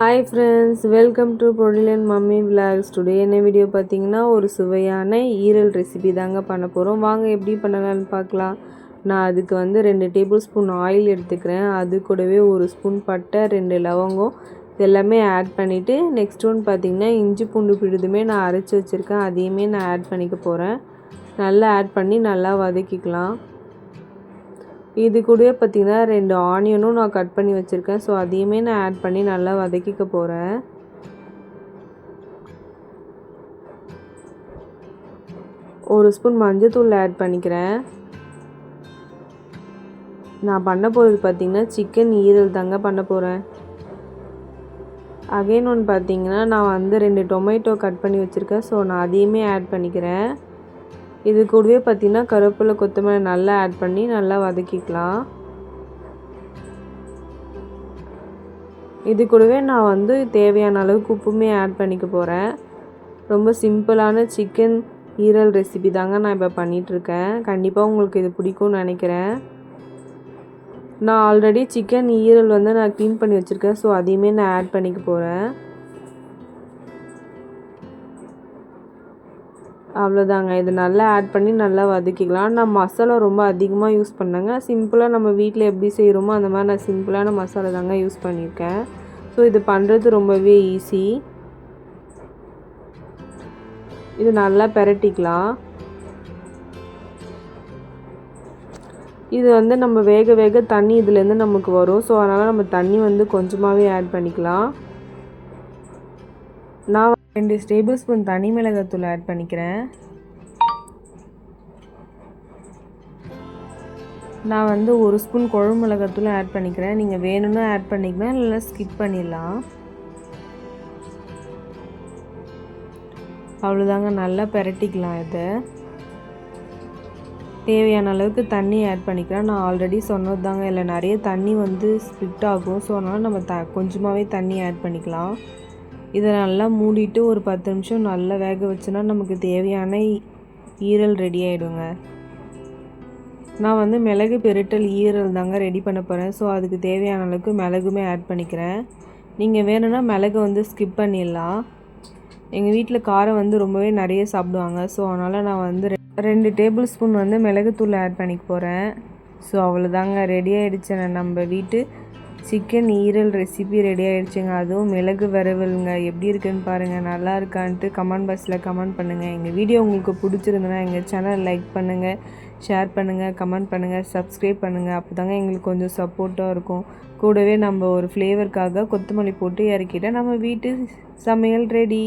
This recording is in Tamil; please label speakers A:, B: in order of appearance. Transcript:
A: ஹாய் ஃப்ரெண்ட்ஸ் வெல்கம் டு பொருளியன் மம்மி விலாக்ஸ் டுடே என்ன வீடியோ பார்த்தீங்கன்னா ஒரு சுவையான ஈரல் ரெசிபி தாங்க பண்ண போகிறோம் வாங்க எப்படி பண்ணலாம்னு பார்க்கலாம். நான் அதுக்கு வந்து ரெண்டு டேபிள் ஸ்பூன் ஆயில் எடுத்துக்கிறேன். அது கூடவே ஒரு ஸ்பூன் பட்டை ரெண்டு லவங்கம். எல்லாமே ஆட் பண்ணிவிட்டு நெக்ஸ்ட் ஒன் பார்த்திங்கன்னா இஞ்சி பூண்டு பிடிதுமே நான் அரைச்சி வச்சுருக்கேன். அதையுமே நான் ஆட் பண்ணிக்க போகிறேன் நல்லா ஆட் பண்ணி நல்லா வதக்கிக்கலாம். இது கூடவே பார்த்திங்கன்னா ரெண்டு ஆனியனும் நான் கட் பண்ணி வச்சுருக்கேன். ஸோ அதையுமே நான் ஆட் பண்ணி நல்லா வதக்கிக்க போகிறேன் ஒரு ஸ்பூன் மஞ்சத்தூள் ஆட் பண்ணிக்கிறேன். நான் பண்ண போகிறது பார்த்திங்கன்னா சிக்கன் ஈரல் தாங்க பண்ண போகிறேன் அகைன் ஒன்று பார்த்திங்கன்னா நான் வந்து ரெண்டு டொமேட்டோ கட் பண்ணி வச்சுருக்கேன். ஸோ நான் அதையுமே ஆட் பண்ணிக்கிறேன். இது கூடவே பார்த்திங்கன்னா கருவேப்பிலை கொத்தமல்லி நல்லா ஆட் பண்ணி நல்லா வதக்கிக்கலாம். இது கூடவே நான் வந்து தேவையான அளவுக்கு உப்புமே ஆட் பண்ணிக்க போகிறேன் ரொம்ப சிம்பிளான சிக்கன் ஈரல் ரெசிபி தாங்க நான் இப்போ பண்ணிகிட்ருக்கேன் கண்டிப்பாக உங்களுக்கு இது பிடிக்கும்னு நினைக்கிறேன். நான் ஆல்ரெடி சிக்கன் ஈரல் வந்து நான் க்ளீன் பண்ணி வச்சுருக்கேன். ஸோ அதையுமே நான் ஆட் பண்ணிக்க போகிறேன் அவ்வளோதாங்க இது நல்லா ஆட் பண்ணி நல்லா வதக்கிக்கலாம். நான் மசாலா ரொம்ப அதிகமாக யூஸ் பண்ணேங்க. சிம்பிளாக நம்ம வீட்டில் எப்படி செய்கிறோமோ அந்த மாதிரி நான் சிம்பிளான மசாலா தாங்க யூஸ் பண்ணியிருக்கேன். ஸோ இது பண்ணுறது ரொம்பவே ஈஸி இது நல்லா பெரட்டிக்கலாம். இது வந்து நம்ம வேக வேக தண்ணி இதுலேருந்து நமக்கு வரும். ஸோ அதனால் நம்ம தண்ணி வந்து கொஞ்சமாகவே ஆட் பண்ணிக்கலாம். நான் ரெண்டு டேபிள் ஸ்பூன் தனி மிளகாத்தூள் ஆட் பண்ணிக்கிறேன். நான் வந்து ஒரு ஸ்பூன் குழம்பு மிளகாத்தூள் ஆட் பண்ணிக்கிறேன். நீங்கள் வேணும்னா ஆட் பண்ணிக்கலாம் இல்லைனா ஸ்கிப் பண்ணிடலாம். அவ்வளோதாங்க நல்லா பெரட்டிக்கலாம் இதை. தேவையான அளவுக்கு தண்ணி ஆட் பண்ணிக்கிறேன் நான் ஆல்ரெடி சொன்னது தாங்க இல்லை நிறைய தண்ணி வந்து ஸ்பிட் ஆகும். ஸோ அதனால் நம்ம த கொஞ்சமாகவே தண்ணி ஆட் பண்ணிக்கலாம். இதை நல்லா மூடிட்டு ஒரு பத்து நிமிஷம் நல்லா வேக வச்சோன்னா நமக்கு தேவையான ஈரல் ரெடி ஆகிடுங்க நான் வந்து மிளகு பெருட்டல் ஈரல் தாங்க ரெடி பண்ண போகிறேன் ஸோ அதுக்கு தேவையான அளவுக்கு மிளகுமே ஆட் பண்ணிக்கிறேன். நீங்கள் வேணும்னா மிளகு வந்து ஸ்கிப் பண்ணிடலாம். எங்கள் வீட்டில் காரம் வந்து ரொம்பவே நிறைய சாப்பிடுவாங்க. ஸோ அதனால் நான் வந்து ரெண்டு டேபிள் ஸ்பூன் வந்து மிளகுத்தூள் ஆட் பண்ணிக்க போகிறேன் ஸோ அவ்வளோதாங்க ரெடி ஆகிடுச்சு நம்ம வீட்டு. சிக்கன் ஈரல் ரெசிபி ரெடி ஆகிடுச்சுங்க அதுவும் மிளகு வரவலுங்க எப்படி இருக்குன்னு பாருங்கள் நல்லா இருக்கான்ட்டு கமெண்ட் பாக்ஸில் கமெண்ட் பண்ணுங்கள் எங்கள் வீடியோ உங்களுக்கு பிடிச்சிருந்தனா எங்கள் சேனல் லைக் பண்ணுங்கள் ஷேர் பண்ணுங்கள் கமெண்ட் பண்ணுங்கள் சப்ஸ்கிரைப் பண்ணுங்கள் அப்போ தாங்க எங்களுக்கு கொஞ்சம் சப்போர்ட்டாக இருக்கும். கூடவே நம்ம ஒரு ஃப்ளேவருக்காக கொத்தமல்லி போட்டு இறக்கிட்டால் நம்ம வீட்டு சமையல் ரெடி